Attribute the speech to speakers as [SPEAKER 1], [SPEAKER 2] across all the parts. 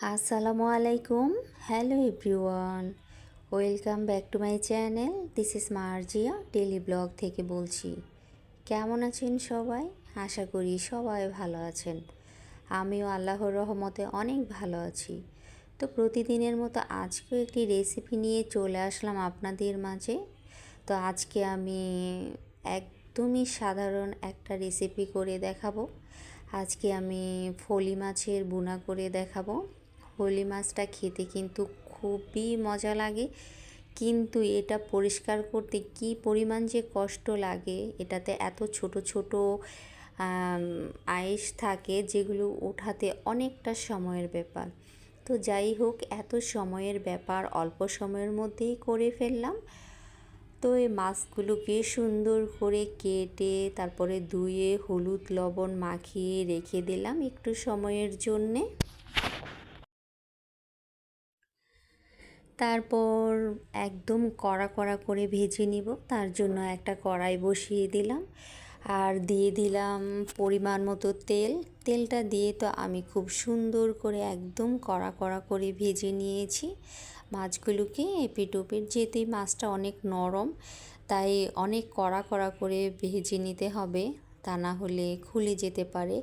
[SPEAKER 1] আসসালামু আলাইকুম। Hello everyone welcome back to my channel this is Marzia daily blog থেকে বলছি। কেমন আছেন সবাই? আশা করি সবাই ভালো আছেন। আমিও আল্লাহর রহমতে অনেক ভালো আছি। তো প্রতিদিনের মতো আজকেও একটি রেসিপি নিয়ে চলে আসলাম আপনাদের মাঝে। তো আজকে আমি একদমই সাধারণ একটা রেসিপি করে দেখাবো। আজকে আমি ফলি মাছের বুনা করে দেখাবো। ফলি মাছটা খেতে কিন্তু খুবই মজা লাগে। কিন্তু এটা পরিষ্কার করতে কি পরিমাণ যে কষ্ট লাগে, এটাতে এত ছোট ছোট আয়েস থাকে যেগুলো ওঠাতে অনেকটা সময়ের ব্যাপার। তো যাই হোক, এত সময়ের ব্যাপার অল্প সময়ের মধ্যেই করে ফেললাম। তো এই মাছগুলোকে সুন্দর করে কেটে তারপরে ধুয়ে হলুদ লবণ মাখিয়ে রেখে দিলাম একটু সময়ের জন্যে। তারপর একদম কড়া কড়া করে ভেজে নিব। তার জন্য একটা কড়াই বসিয়ে দিলাম। আর দিয়ে দিলাম পরিমাণ মতো তেল। তেলটা দিয়ে তো আমি খুব সুন্দর করে একদম কড়া কড়া করে ভেজে নিয়েছি। মাছগুলোকে এপিট ওপিট যেহেতু মাছটা অনেক নরম, তাই অনেক কড়া কড়া করে ভেজে নিতে হবে। তা না হলে খুলে যেতে পারে।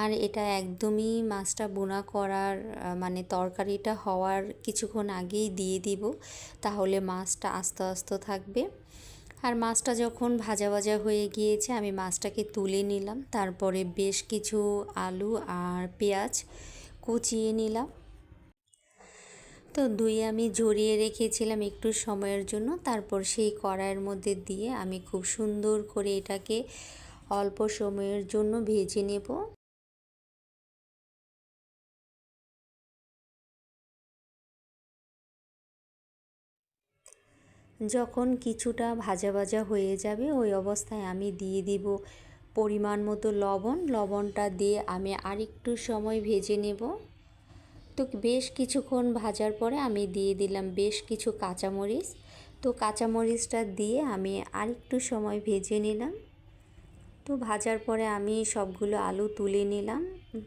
[SPEAKER 1] আর এটা একদমই মাছটা বোনা করার মানে তরকারিটা হওয়ার কিছুক্ষণ আগেই দিয়ে দিব। তাহলে মাছটা আস্তে আস্তে থাকবে। আর মাছটা যখন ভাজা ভাজা হয়ে গিয়েছে, আমি মাছটাকে তুলে নিলাম। তারপরে বেশ কিছু আলু আর পেঁয়াজ কুচিয়ে নিলাম। তো দুই আমি জড়িয়ে রেখেছিলাম একটু সময়ের জন্য। তারপর সেই কড়াইয়ের মধ্যে দিয়ে আমি খুব সুন্দর করে এটাকে অল্প সময়ের জন্য ভেজে নেব। যখন কিছুটা ভাজা ভাজা হয়ে যাবে, ওই অবস্থায় আমি দিয়ে দিব পরিমাণ মতো লবণ। লবণটা দিয়ে আমি আরেকটু সময় ভেজে নেব। তো বেশ কিছুক্ষণ ভাজার পরে আমি দিয়ে দিলাম বেশ কিছু কাঁচামরিচ। তো কাঁচামরিচটা দিয়ে আমি আরেকটু সময় ভেজে নিলাম। তো ভাজার পরে আমি সবগুলো আলু তুলে নিলাম।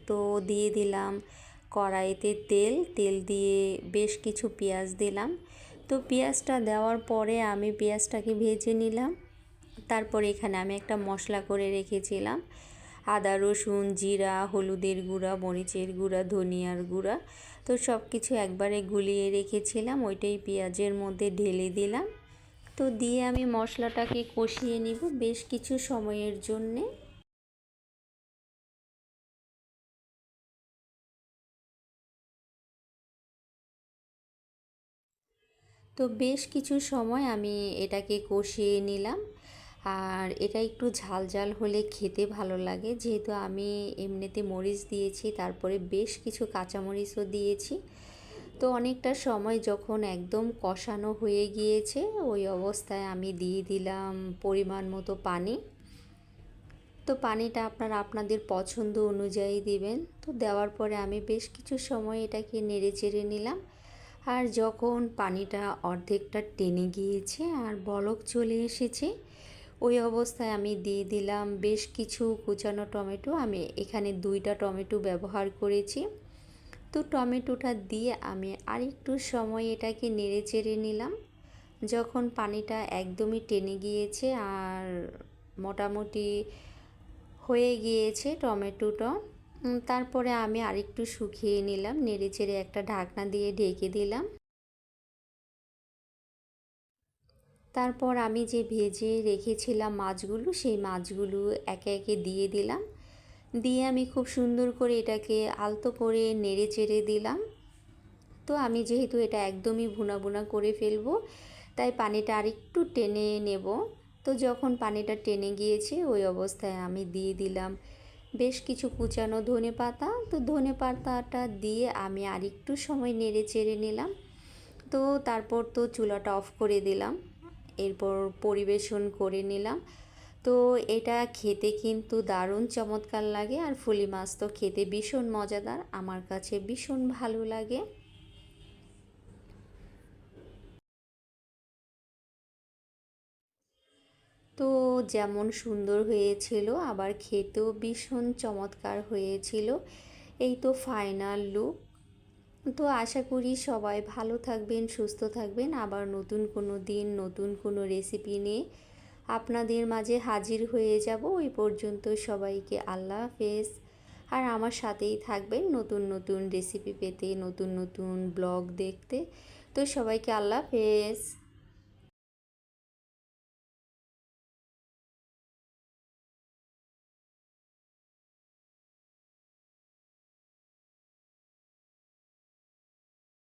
[SPEAKER 1] তো দিয়ে দিলাম কড়াইতে তেল তেল দিয়ে বেশ কিছু পেঁয়াজ দিলাম। তো পেঁয়াজটা দেওয়ার পরে আমি পেঁয়াজটাকে ভেজে নিলাম। তারপরে এখানে আমি একটা মশলা করে রেখেছিলাম। আদা, রসুন, জিরা, হলুদের গুঁড়া, মরিচের গুঁড়া, ধনিয়ার গুঁড়া। তো সব কিছু একবারে গুলিয়ে রেখেছিলাম। ওইটাই পেঁয়াজের মধ্যে ঢেলে দিলাম। তো দিয়ে আমি মশলাটাকে কষিয়ে নিব বেশ কিছু সময়ের জন্যে। তো বেশ কিছু সময় আমি এটাকে কষিয়ে নিলাম। আর এটা একটু ঝাল ঝাল হলে খেতে ভালো লাগে। যেহেতু আমি এমনিতে মরিচ দিয়েছি, তারপরে বেশ কিছু কাঁচামরিচও দিয়েছি। তো অনেকটা সময় যখন একদম কষানো হয়ে গিয়েছে, ওই অবস্থায় আমি দিয়ে দিলাম পরিমাণ মতো পানি। তো পানিটা আপনারা আপনাদের পছন্দ অনুযায়ী দিবেন। তো দেওয়ার পরে আমি বেশ কিছু সময় এটাকে নেড়ে চেড়ে নিলাম। আর যখন পানিটা অর্ধেকটা টেনে গিয়েছে আর বলক চলে এসেছে, ওই অবস্থায় আমি দিয়ে দিলাম বেশ কিছু কুচানো টমেটো। আমি এখানে দুইটা টমেটো ব্যবহার করেছি। তো টমেটোটা দিয়ে আমি আরেকটু সময় এটাকে নেড়ে চেড়ে নিলাম। যখন পানিটা একদমই টেনে গিয়েছে আর মোটামুটি হয়ে গিয়েছে টমেটোটা তারপরে আমি আরেকটু শুকিয়ে নিলাম, নেড়ে চেড়ে একটা ঢাকনা দিয়ে ঢেকে দিলাম। তারপর আমি যে ভেজে রেখেছিলাম মাছগুলো, সেই মাছগুলো একে একে দিয়ে দিলাম। দিয়ে আমি খুব সুন্দর করে এটাকে আলতো করে নেড়ে চেড়ে দিলাম। তো আমি যেহেতু এটা একদমই ভুনা ভুনা করে ফেলব, তাই পানিটা আরেকটু টেনে নেব। তো যখন পানিটা টেনে গিয়েছে, ওই অবস্থায় আমি দিয়ে দিলাম বেশ কিছু কুচানো ধনে পাতা। তো ধনে পাতাটা দিয়ে আমি আরেকটু সময় নেড়ে চেড়ে নিলাম। তো তারপর তো চুলাটা অফ করে দিলাম, এরপর পরিবেশন করে নিলাম। তো এটা খেতে কিন্তু দারুণ চমৎকার লাগে আর ফুলি মাছ তো খেতে ভীষণ মজাদার। আমার কাছে ভীষণ ভালো লাগে। তো যেমন সুন্দর হয়েছিল, আবার খেতেও ভীষণ চমৎকার হয়েছিল। এই তো ফাইনাল লুক তো আশা করি সবাই ভালো থাকবেন, সুস্থ থাকবেন। আবার নতুন কোনো দিন, নতুন কোনো রেসিপি নিয়ে আপনাদের মাঝে হাজির হয়ে যাব। ওই পর্যন্ত সবাইকে আল্লাহ হাফেজ। আর আমার সাথেই থাকবেন নতুন নতুন রেসিপি পেতে, নতুন নতুন ব্লগ দেখতে। তো সবাইকে আল্লাহ হাফেজ।